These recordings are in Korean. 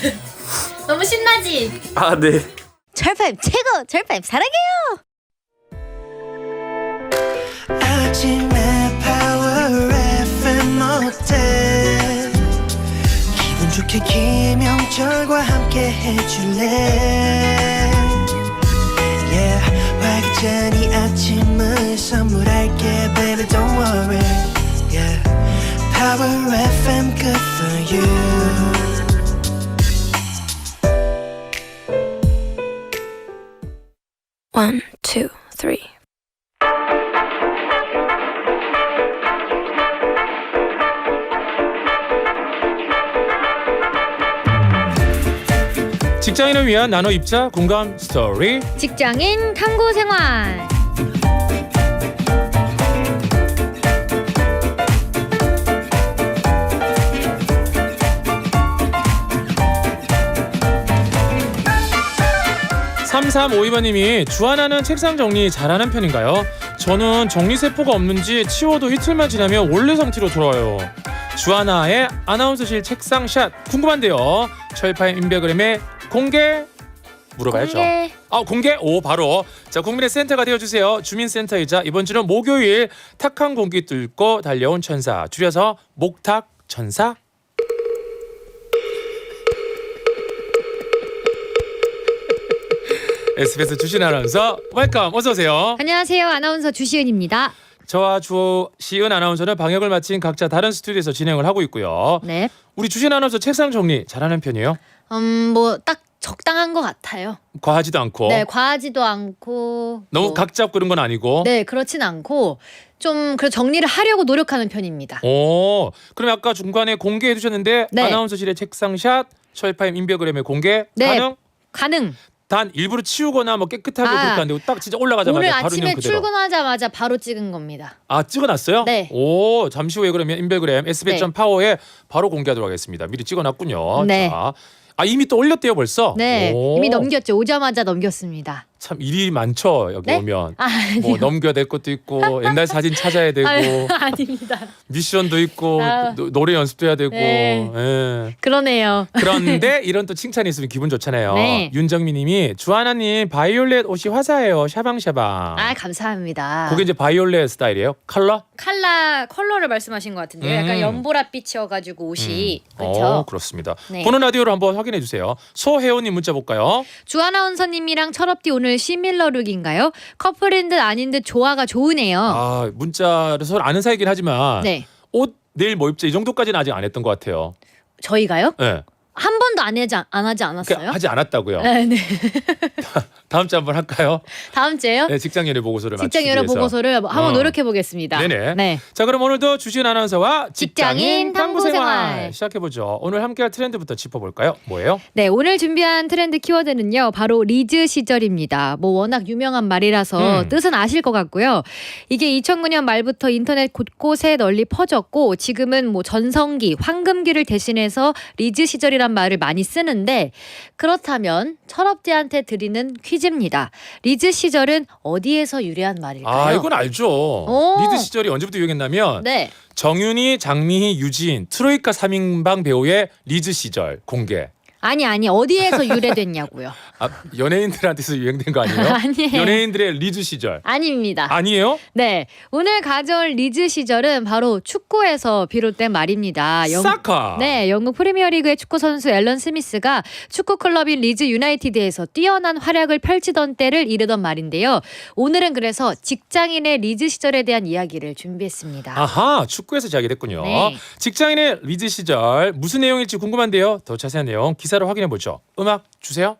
너무 신나지? 아 네. 철파임 최고! 철파임 사랑해요! 아침에 파워 FM 어때 기분 좋게 김영철과 함께 해줄래 Yeah 활기찬 이 아침을 선물할게 baby don't worry Yeah Power FM good for you One, two, three. 직장인을 위한 나노 입자 공감 스토리. 직장인 탐구 생활. 삼삼오이번님이 주하나는 책상 정리 잘하는 편인가요? 저는 정리 세포가 없는지 치워도 이틀만 지나면 원래 상태로 돌아와요. 주하나의 아나운서실 책상 샷 궁금한데요. 철파임 인별그램에 공개 물어봐야죠. 공개. 아 공개 오 바로 자 국민의 센터가 되어주세요 주민센터이자 이번 주는 목요일 탁한 공기 뚫고 달려온 천사 줄여서 목탁 천사 SBS 주신 아나운서 웰컴 어서 오세요 안녕하세요. 아나운서 주시은입니다. 저와 주시은 아나운서는 방역을 마친 각자 다른 스튜디오에서 진행을 하고 있고요 네. 우리 주신 아나운서 책상 정리 잘하는 편이에요 음, 뭐 딱 적당한 것 같아요. 과하지도 않고 네, 과하지도 않고 어? 너무 뭐, 각 잡고 그런 건 아니고 네, 그렇진 않고 좀 그래 정리를 하려고 노력하는 편입니다. 오, 그럼 아까 중간에 공개해 주셨는데 네. 아나운서실의 책상샷 철파임 인별그램에 공개 네. 가능? 가능. 단 일부러 치우거나 뭐 깨끗하게 아. 그렇게 안 되고 딱 진짜 올라가자마자 오늘 바로 아침에 있는 그대로. 출근하자마자 바로 찍은 겁니다. 아 찍어놨어요? 네. 오 잠시 후에 그러면 인별그램 SBS 파워에 바로 공개하도록 하겠습니다. 미리 찍어놨군요. 네. 자, 아 이미 또 올렸대요 벌써. 네, 오, 이미 넘겼죠. 오자마자 넘겼습니다. 참 일이 많죠 여기 네? 오면. 아, 아니요. 뭐 넘겨야 될 것도 있고 옛날 사진 찾아야 되고 아니, 아닙니다. 미션도 있고 아. 노, 노래 연습도 해야 되고. 네. 예. 그러네요. 그런데 이런 또 칭찬이 있으면 기분 좋잖아요. 네. 윤정민님이 주하나님 바이올렛 옷이 화사해요. 샤방샤방. 아, 감사합니다. 그게 이제 바이올렛 스타일이에요. 컬러? 칼라 컬러를 말씀하신 것 같은데 요. 약간 음. 연보라빛이어가지고 옷이 어, 그렇죠. 그렇습니다. 네. 보는 라디오로 한번 확인해 주세요. 소혜원님 문자 볼까요? 주아나운서님이랑 철업디 오늘 시밀러 룩인가요? 커플인 듯 아닌 듯 조화가 좋으네요. 아 문자를 서로 아는 사이긴 하지만 네, 옷 내일 뭐 입자 이 정도까지는 아직 안 했던 것 같아요. 저희가요? 네. 한 번도 안 하지, 안 하지 그 않았어요? 하지 않았다고요. 네, 네. 다음 주 한번 할까요? 다음 주에요? 네, 직장 연애 보고서를 직장 맞추기 위해서. 보고서를 한번 어. 노력해 보겠습니다. 네네. 네. 자 그럼 오늘도 주신 아나운서와 직장인 탐구생활. 시작해 보죠. 오늘 함께할 트렌드부터 짚어볼까요? 뭐예요? 네, 오늘 준비한 트렌드 키워드는요. 바로 리즈 시절입니다. 뭐 워낙 유명한 말이라서 음. 뜻은 아실 것 같고요. 이게 2009년 말부터 인터넷 곳곳에 널리 퍼졌고 지금은 뭐 전성기, 황금기를 대신해서 리즈 시절이 란 말을 많이 쓰는데 그렇다면 철업지한테 드리는 퀴즈입니다. 리즈 시절은 어디에서 유래한 말일까요? 아 이건 알죠. 오. 리드 시절이 언제부터 유행했냐면 네. 정윤이, 장미희, 유진 트로이카 3인방 배우의 리즈 시절 공개. 아니 아니 어디에서 유래됐냐고요. 아 연예인들한테서 유행된 거 아니에요? 아니에요. 연예인들의 리즈 시절. 아닙니다. 아니에요? 네, 오늘 가져올 리즈 시절은 바로 축구에서 비롯된 말입니다. 영- 사카. 네, 영국 프리미어리그의 축구 선수 앨런 스미스가 축구 클럽인 리즈 유나이티드에서 뛰어난 활약을 펼치던 때를 이르던 말인데요. 오늘은 그래서 직장인의 리즈 시절에 대한 이야기를 준비했습니다. 아하 축구에서 시작이 됐군요. 네. 직장인의 리즈 시절 무슨 내용일지 궁금한데요. 더 자세한 내용 기사 로 확인해 보죠. 음악 주세요.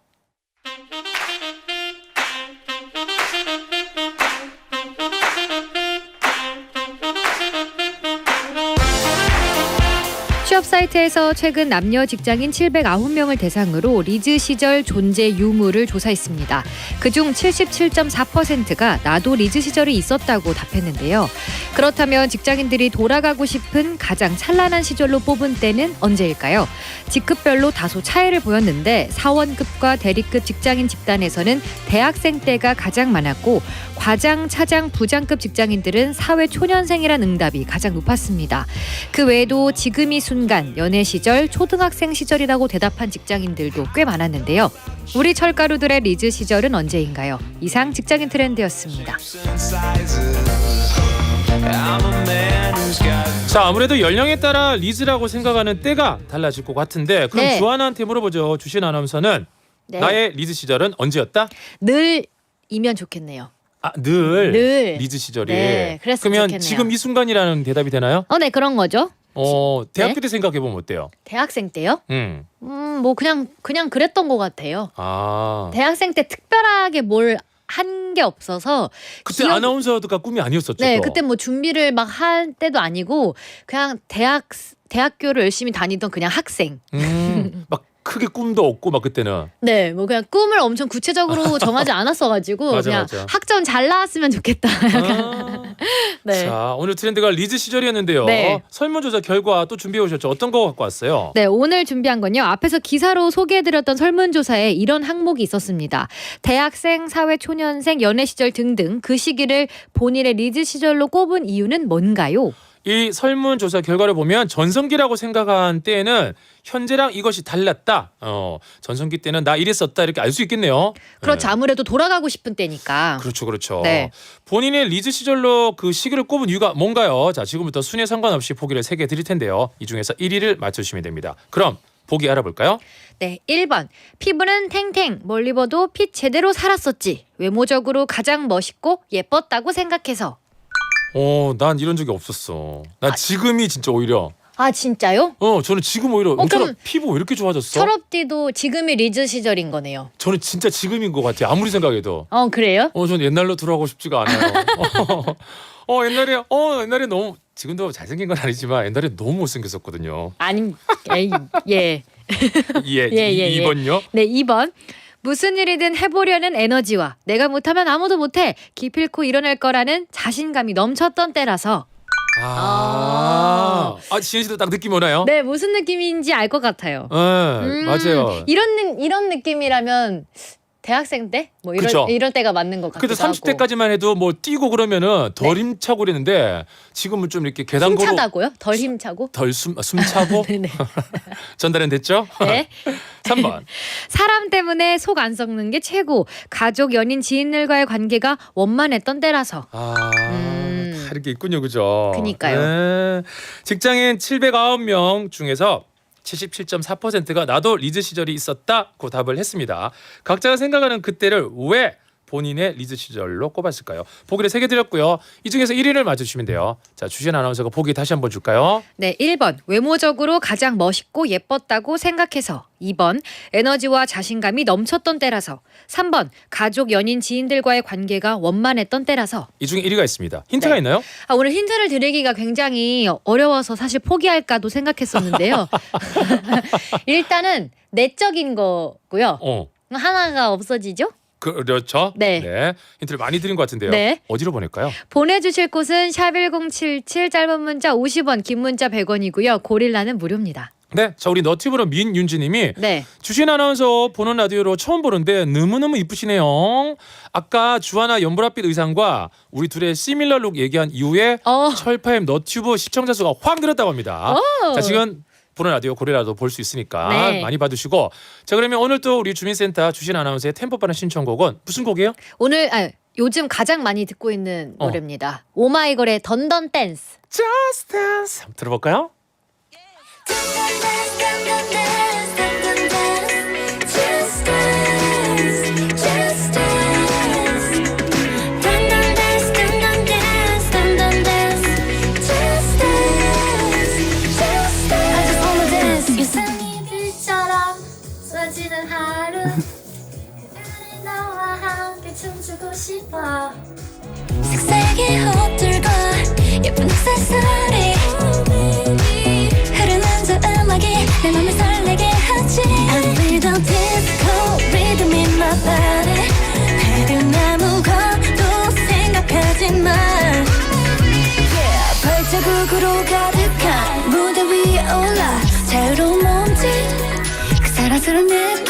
사이트에서 최근 남녀 직장인 709명을 대상으로 리즈 시절 존재 유무를 조사했습니다. 그중 77.4%가 나도 리즈 시절이 있었다고 답했는데요. 그렇다면 직장인들이 돌아가고 싶은 가장 찬란한 시절로 뽑은 때는 언제일까요? 직급별로 다소 차이를 보였는데 사원급과 대리급 직장인 집단에서는 대학생 때가 가장 많았고 과장, 차장, 부장급 직장인들은 사회 초년생이란 응답이 가장 높았습니다. 그 외에도 지금이 순 순간 연애 시절, 초등학생 시절이라고 대답한 직장인들도 꽤 많았는데요. 우리 철가루들의 리즈 시절은 언제인가요? 이상 직장인 트렌드였습니다. 자 아무래도 연령에 따라 리즈라고 생각하는 때가 달라질 것 같은데 그럼 네. 주하나한테 물어보죠. 주신 아나운서는 네. 나의 리즈 시절은 언제였다? 늘이면 좋겠네요. 아 늘. 늘. 리즈 시절이. 네, 그랬으면 그러면 좋겠네요. 지금 이 순간이라는 대답이 되나요? 어, 네 그런 거죠. 어 대학교 네? 때 생각해 보면 어때요? 대학생 때요? 음. 음, 뭐 그냥 그냥 그랬던 것 같아요. 아 대학생 때 특별하게 뭘 한 게 없어서 그때 기억- 아나운서가 꿈이 아니었었죠. 네, 또. 그때 뭐 준비를 막 할 때도 아니고 그냥 대학 대학교를 열심히 다니던 그냥 학생. 음, 막 크게 꿈도 없고 막 그때는. 네, 뭐 그냥 꿈을 엄청 구체적으로 정하지 않았어가지고 맞아, 그냥 맞아. 학점 잘 나왔으면 좋겠다. 아, 네. 자 오늘 트렌드가 리즈 시절이었는데요. 네. 설문조사 결과 또 준비해 오셨죠. 어떤 거 갖고 왔어요? 네, 오늘 준비한 건요. 앞에서 기사로 소개해드렸던 설문조사에 이런 항목이 있었습니다. 대학생, 사회 초년생, 연애 시절 등등 그 시기를 본인의 리즈 시절로 꼽은 이유는 뭔가요? 이 설문조사 결과를 보면 전성기라고 생각한 때에는 현재랑 이것이 달랐다. 어, 전성기 때는 나 이랬었다 이렇게 알 수 있겠네요. 그렇죠. 네. 아무래도 돌아가고 싶은 때니까. 그렇죠, 그렇죠. 네. 본인의 리즈 시절로 그 시기를 꼽은 이유가 뭔가요? 자, 지금부터 순위 상관없이 보기를 세 개 드릴 텐데요. 이 중에서 1위를 맞추시면 됩니다. 그럼 보기 알아볼까요? 네, 1번. 피부는 탱탱, 멀리 봐도 핏 제대로 살았었지. 외모적으로 가장 멋있고 예뻤다고 생각해서. 어, 난 이런 적이 없었어. 나 지금이 진짜 오히려 아, 진짜요? 어, 저는 지금 오히려 어, 그럼 피부 왜 이렇게 좋아졌어? 철업디도 지금이 리즈 시절인 거네요. 저는 진짜 지금인 것 같아요. 아무리 생각해도. 어, 그래요? 어, 전 옛날로 돌아가고 싶지가 않아요. 어, 옛날에 어, 옛날에 너무 지금도 잘생긴 건 아니지만 옛날에 너무 못생겼었거든요. 아니, 에이, 예. 예, 예, 예, 예. 2번요? 네, 2번. 무슨 일이든 해보려는 에너지와 내가 못하면 아무도 못해 기필코 일어날 거라는 자신감이 넘쳤던 때라서 아, 아, 지현 씨도 딱 느낌 오나요? 네 무슨 느낌인지 알 것 같아요. 네, 음, 맞아요. 이런 느- 이런 느낌이라면 대학생 때 뭐 이런 그쵸. 이럴 때가 맞는 것 같기도 그래도 하고. 30대까지만 해도 뭐 뛰고 그러면은 덜 힘차고 그랬는데 지금은 좀 이렇게 계단고로 힘차다고요? 덜 힘차고? 덜 숨, 숨차고 네네. 전달은 됐죠? 네. 3번. 사람 때문에 속 안 썩는 게 최고. 가족, 연인, 지인들과의 관계가 원만했던 때라서. 아, 음. 다 이렇게 있군요. 그죠? 그니까요. 네. 직장인 709명 중에서 77.4%가 나도 리즈 시절이 있었다고 답을 했습니다. 각자가 생각하는 그때를 왜 본인의 리즈 시절로 꼽았을까요? 보기를 세개 드렸고요. 이 중에서 1위를 맞춰주시면 돼요. 자, 주신 아나운서가 보기 다시 한번 줄까요? 네, 1번. 외모적으로 가장 멋있고 예뻤다고 생각해서. 2번. 에너지와 자신감이 넘쳤던 때라서. 3번. 가족, 연인, 지인들과의 관계가 원만했던 때라서. 이 중에 1위가 있습니다. 힌트가 네. 있나요? 아, 오늘 힌트를 드리기가 굉장히 어려워서 사실 포기할까도 생각했었는데요. 일단은 내적인 거고요. 어. 하나가 없어지죠? 그렇죠. 네. 힌트를 많이 드린 것 같은데요. 네. 어디로 보낼까요? 보내주실 곳은 샵 1077 짧은 문자 50원 긴 문자 100원이고요. 고릴라는 무료입니다. 네. 자, 우리 너튜브로 민윤지님이 네. 주신 아나운서 보는 라디오로 처음 보는데 너무너무 이쁘시네요. 아까 주하나 연보라빛 의상과 우리 둘의 시밀러 룩 얘기한 이후에 어. 철파임 너튜브 시청자 수가 확 늘었다고 합니다. 오. 자 지금 보는 라디오 고래라도 볼 수 있으니까 네. 많이 봐두시고 자 그러면 오늘 또 우리 주민센터 주신 아나운서의 템포 빠른 신청곡은 무슨 곡이에요? 오늘 아, 요즘 가장 많이 듣고 있는 어. 노래입니다. 오마이걸의 던던 댄스. Just Dance 한번 들어볼까요? 자유로운 몸짓 그 사랑스러운 느낌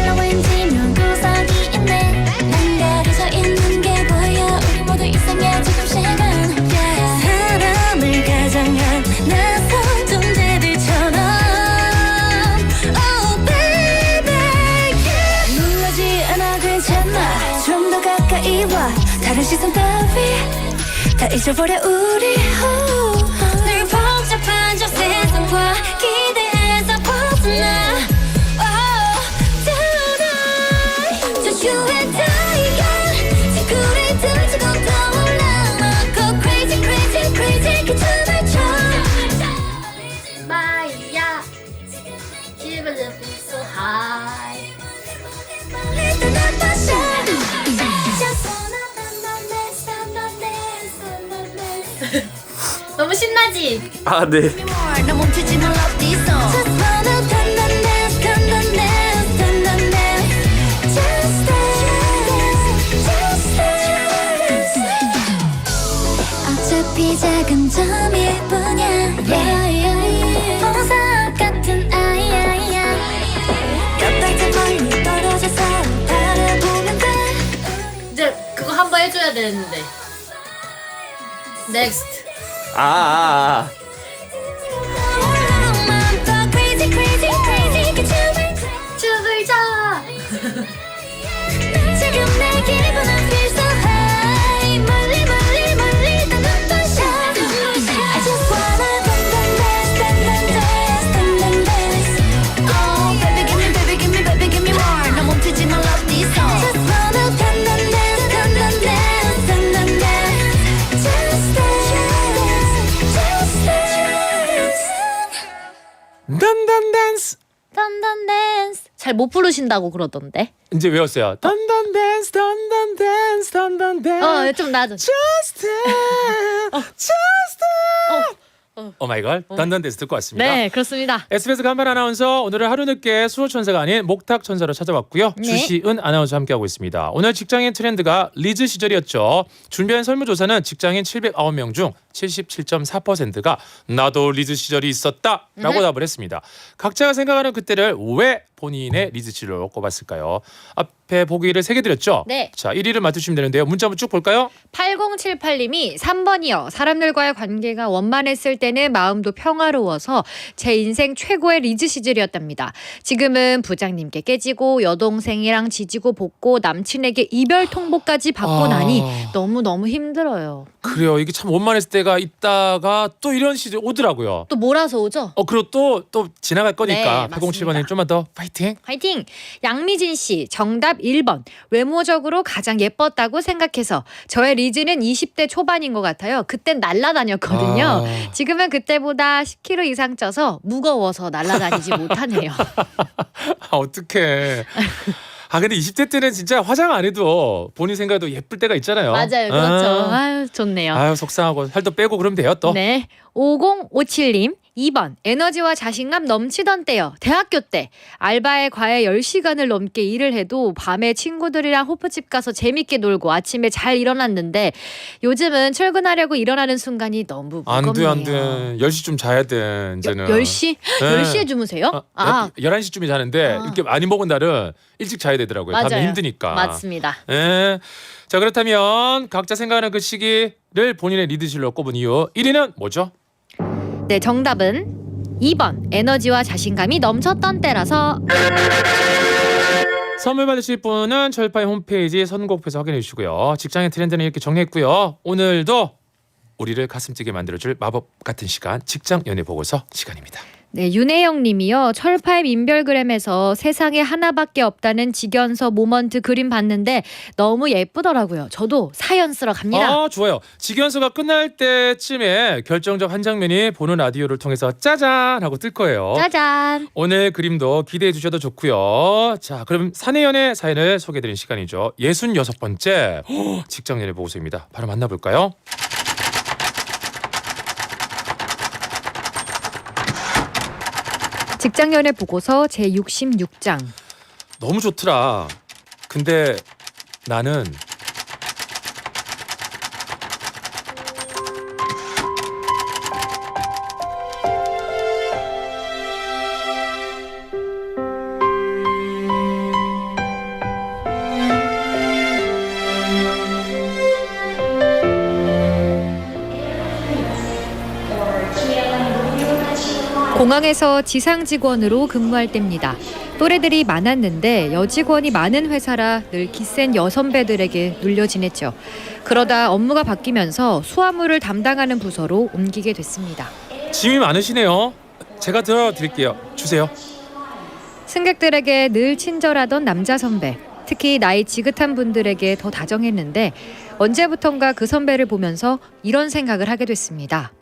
시선 따위 다 잊어버려 우리 너무 신나지? 아 네. 어차피 작은 점일 뿐이야 yeah, yeah, yeah. 보석 같은 아이야 멀리 떨어져서 바라보면 돼 이제 그거 한 번 해줘야 되는데 Next 아, 아, 아. 춤을 춰 지금 내 기분 던던 댄스 잘 못 부르신다고 그러던데 이제 외웠어요. 단단 댄스, 단단 댄스, 단단 댄스. 어 좀 나도 Just dance, just dance. 어. 오 마이 걸. 단단 댄스 듣고 왔습니다. 네 그렇습니다 SBS 간판 아나운서 오늘은 하루 늦게 수호 천사가 아닌 목탁 천사로 찾아왔고요. 네. 주시은 아나운서 함께하고 있습니다. 오늘 직장인 트렌드가 리즈 시절이었죠. 준비한 설문조사는 직장인 709명 중 77.4%가 나도 리즈 시절이 있었다 라고 음. 답을 했습니다. 각자가 생각하는 그때를 왜 본인의 리즈 시절로 꼽았을까요? 앞에 보기를 세 개 드렸죠. 네. 자 1위를 맞추시면 되는데요. 문자 한번 쭉 볼까요? 8078님이 3번이요. 사람들과의 관계가 원만했을 때는 마음도 평화로워서 제 인생 최고의 리즈 시절이었답니다. 지금은 부장님께 깨지고 여동생이랑 지지고 볶고 남친에게 이별 통보까지 받고 아. 나니 너무너무 힘들어요. 그래요. 이게 참 원만했을 때가 있다가 또 이런 시절 오더라고요. 또 몰아서 오죠? 어 그리고 또 또 지나갈 거니까 네, 8078님 맞습니다. 좀만 더 파이팅. 화이팅! 양미진 씨, 정답 1번. 외모적으로 가장 예뻤다고 생각해서 저의 리즈는 20대 초반인 것 같아요. 그땐 날라다녔거든요. 아. 지금은 그때보다 10kg 이상 쪄서 무거워서 날아다니지 못하네요. 아, 어떡해. 아 근데 20대 때는 진짜 화장 안 해도 본인 생각에도 예쁠 때가 있잖아요. 맞아요. 그렇죠. 아, 아유, 좋네요. 아유 속상하고 살도 빼고 그러면 돼요 또. 네. 5057님. 2번 에너지와 자신감 넘치던 때요. 대학교 때 알바에 과외 10시간을 넘게 일을 해도 밤에 친구들이랑 호프집 가서 재밌게 놀고 아침에 잘 일어났는데 요즘은 출근하려고 일어나는 순간이 너무 무겁네요. 안 돼, 안 돼. 10시쯤 자야 돼, 이제는. 10시? 네. 10시에 주무세요? 아, 아, 11시쯤에 자는데 아. 이렇게 많이 먹은 날은 일찍 자야 되더라고요. 밤에 맞아요. 힘드니까. 맞습니다. 예. 자, 그렇다면 각자 생각하는 그 시기를 본인의 리드실로 꼽은 이유 1위는 뭐죠? 네, 정답은 2번 에너지와 자신감이 넘쳤던 때라서 선물 받으실 분은 철파의 홈페이지 선곡표에서 확인해 주시고요. 직장의 트렌드는 이렇게 정리했고요. 오늘도 우리를 가슴 뛰게 만들어줄 마법 같은 시간 직장 연애 보고서 시간입니다. 네, 윤혜영 님이요. 철파의 인별그램에서 세상에 하나밖에 없다는 직연서 모먼트 그림 봤는데 너무 예쁘더라고요. 저도 사연 쓰러 갑니다. 아 좋아요. 직연서가 끝날 때쯤에 결정적 한 장면이 보는 라디오를 통해서 짜잔 하고 뜰 거예요. 짜잔. 오늘 그림도 기대해 주셔도 좋고요. 자, 그럼 사내연애 사연을 소개해드린 시간이죠. 66번째 직장연애 보고서입니다. 바로 만나볼까요? 직장연애 보고서 제 66장. 너무 좋더라. 근데 나는 공항에서 지상 직원으로 근무할 때입니다. 또래들이 많았는데 여직원이 많은 회사라 늘 기센 여선배들에게 눌려 지냈죠. 그러다 업무가 바뀌면서 수화물을 담당하는 부서로 옮기게 됐습니다. 짐이 많으시네요. 제가 들어드릴게요. 주세요. 승객들에게 늘 친절하던 남자 선배. 특히 나이 지긋한 분들에게 더 다정했는데 언제부턴가 그 선배를 보면서 이런 생각을 하게 됐습니다.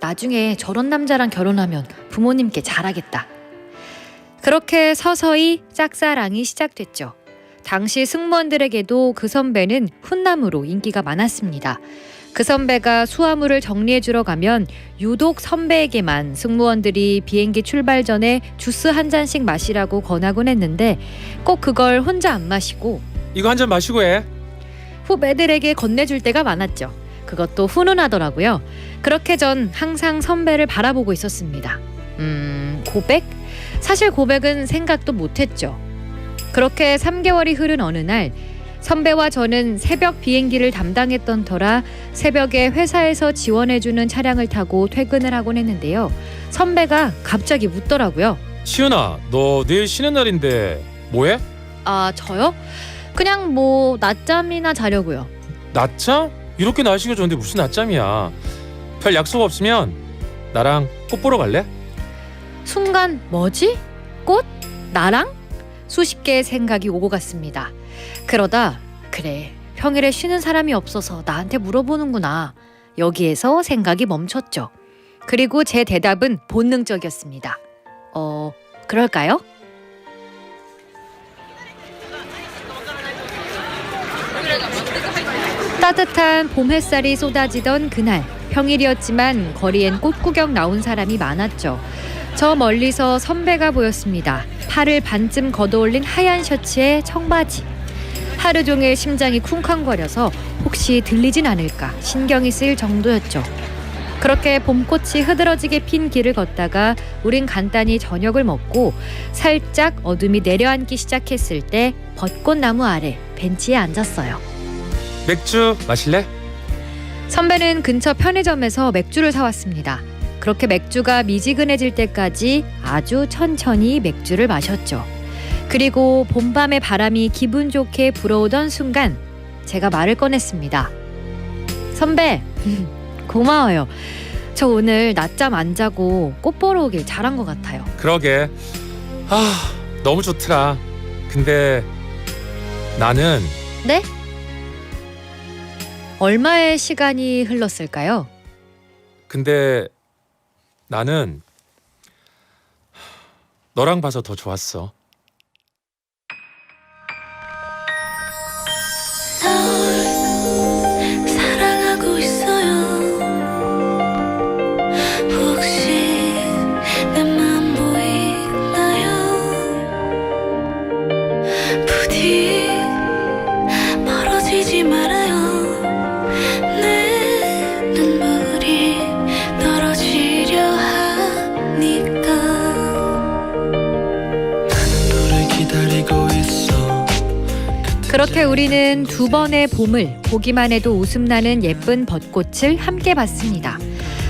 나중에 저런 남자랑 결혼하면 부모님께 잘하겠다. 그렇게 서서히 짝사랑이 시작됐죠. 당시 승무원들에게도 그 선배는 훈남으로 인기가 많았습니다. 그 선배가 수화물을 정리해 주러 가면 유독 선배에게만 승무원들이 비행기 출발 전에 주스 한 잔씩 마시라고 권하곤 했는데 꼭 그걸 혼자 안 마시고 이거 한 잔 마시고 해. 후배들에게 건네줄 때가 많았죠. 그것도 훈훈하더라고요. 그렇게 전 항상 선배를 바라보고 있었습니다. 음, 고백? 사실 고백은 생각도 못했죠. 그렇게 3개월이 흐른 어느 날 선배와 저는 새벽 비행기를 담당했던 터라 새벽에 회사에서 지원해주는 차량을 타고 퇴근을 하곤 했는데요. 선배가 갑자기 묻더라고요. 시은아, 너 내일 쉬는 날인데 뭐해? 아, 저요? 그냥 뭐 낮잠이나 자려고요. 낮잠? 이렇게 날씨가 좋은데 무슨 낮잠이야? 별 약속 없으면 나랑 꽃 보러 갈래? 순간 뭐지? 꽃? 나랑? 수십 개의 생각이 오고 갔습니다. 그러다 그래 평일에 쉬는 사람이 없어서 나한테 물어보는구나. 여기에서 생각이 멈췄죠. 그리고 제 대답은 본능적이었습니다. 어 그럴까요? 따뜻한 봄 햇살이 쏟아지던 그날 평일이었지만 거리엔 꽃 구경 나온 사람이 많았죠. 저 멀리서 선배가 보였습니다. 팔을 반쯤 걷어올린 하얀 셔츠에 청바지. 하루 종일 심장이 쿵쾅거려서 혹시 들리진 않을까 신경이 쓰일 정도였죠. 그렇게 봄꽃이 흐드러지게 핀 길을 걷다가 우린 간단히 저녁을 먹고 살짝 어둠이 내려앉기 시작했을 때 벚꽃나무 아래 벤치에 앉았어요. 맥주 마실래? 선배는 근처 편의점에서 맥주를 사왔습니다. 그렇게 맥주가 미지근해질 때까지 아주 천천히 맥주를 마셨죠. 그리고 봄밤의 바람이 기분 좋게 불어오던 순간 제가 말을 꺼냈습니다. 선배, 고마워요. 저 오늘 낮잠 안 자고 꽃 보러 오길 잘한 것 같아요. 그러게. 아, 너무 좋더라. 근데 나는 네? 얼마의 시간이 흘렀을까요? 근데 나는 너랑 봐서 더 좋았어. 그렇게 우리는 두 번의 봄을 보기만 해도 웃음나는 예쁜 벚꽃을 함께 봤습니다.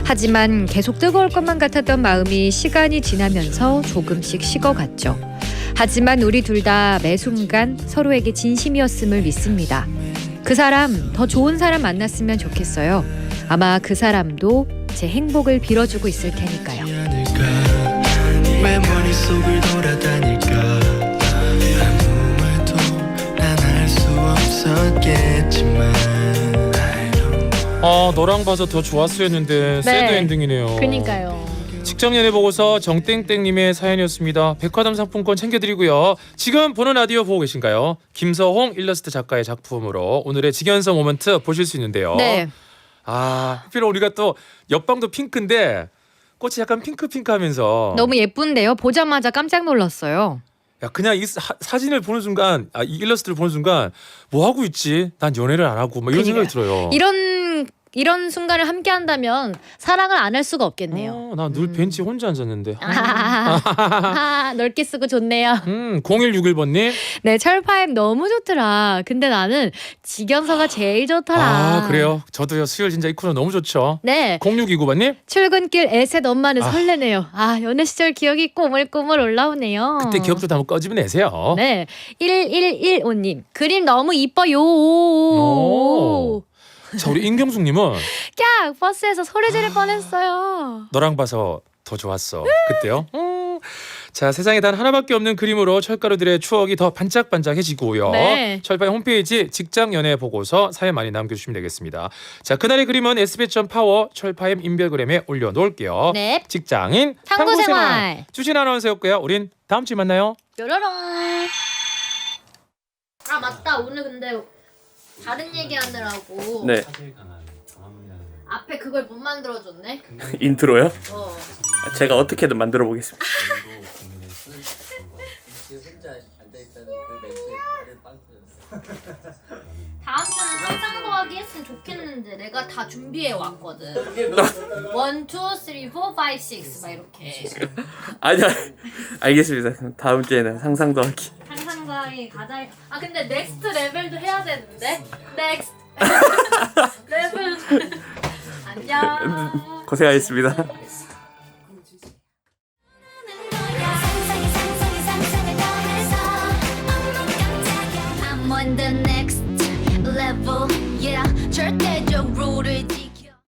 하지만 계속 뜨거울 것만 같았던 마음이 시간이 지나면서 조금씩 식어갔죠. 하지만 우리 둘 다 매 순간 서로에게 진심이었음을 믿습니다. 그 사람 더 좋은 사람 만났으면 좋겠어요. 아마 그 사람도 제 행복을 빌어주고 있을 테니까요. Know. 아, 너랑 봐서 더 좋았어 했는데 새드 엔딩이네요. 그니까요. 직장 연애 보고서 정땡땡님의 사연이었습니다. 백화점 상품권 챙겨드리고요. 지금 보는 라디오 보고 계신가요? 김서홍 일러스트 작가의 작품으로 오늘의 직연성 모먼트 보실 수 있는데요. 네. 아, 하필 우리가 또 옆방도 핑크인데 꽃이 약간 핑크핑크하면서 너무 예쁜데요. 보자마자 깜짝 놀랐어요. 야 그냥 이 사, 사진을 보는 순간 아, 이 일러스트를 보는 순간 뭐 하고 있지? 난 연애를 안 하고 막 이런 그러니까요. 생각이 들어요. 이런 이런 순간을 함께 한다면 사랑을 안 할 수가 없겠네요. 어, 나늘 벤치 혼자 앉았는데. 아, 넓게 쓰고 좋네요. 음, 0161번님. 네, 철파임 너무 좋더라. 근데 나는 직연서가 제일 좋더라. 아, 그래요. 저도요. 수요일 진짜 이 코너 너무 좋죠. 네, 0629번님. 출근길 에셋 엄마는 아. 설레네요. 아, 연애 시절 기억이 꼬물꼬물 올라오네요. 그때 기억 좀 한번 꺼집어 내세요. 어. 네, 1115님 그림 너무 이뻐요. 오. 자, 우리 임경숙님은 깍 버스에서 소리 지를 뻔했어요. 너랑 봐서 더 좋았어. 그때요. 음. 자, 세상에 단 하나밖에 없는 그림으로 철가루들의 추억이 더 반짝반짝해지고요. 네. 철파의 홈페이지 직장 연애 보고서 사연 많이 남겨주시면 되겠습니다. 자, 그날의 그림은 sbs.power 철파임 인별그램에 올려놓을게요. 네, 직장인 탐구 생활. 주신 아나운서였고요. 우린 다음 주에 만나요. 뾰로롱. 아 맞다 오늘 근데 다른 얘기하느라고 네 앞에 그걸 못 만들어줬네. 인트로요? 어. 제가 어떻게든 만들어 보겠습니다. 다음 주는 상상 더하기 했으면 좋겠는데 내가 다 준비해 왔거든. 원, 투, 쓰리, 포, 파이, 식스 막 이렇게 아니 알겠습니다. 그럼 다음 주에는 상상 더하기. 상상 더하기 가자. 아 근데 넥스트 레벨도 해야 되는데. 넥스트 레벨. 안녕. 고생하셨습니다. 상상이 상상이 I'm on the next level yeah 지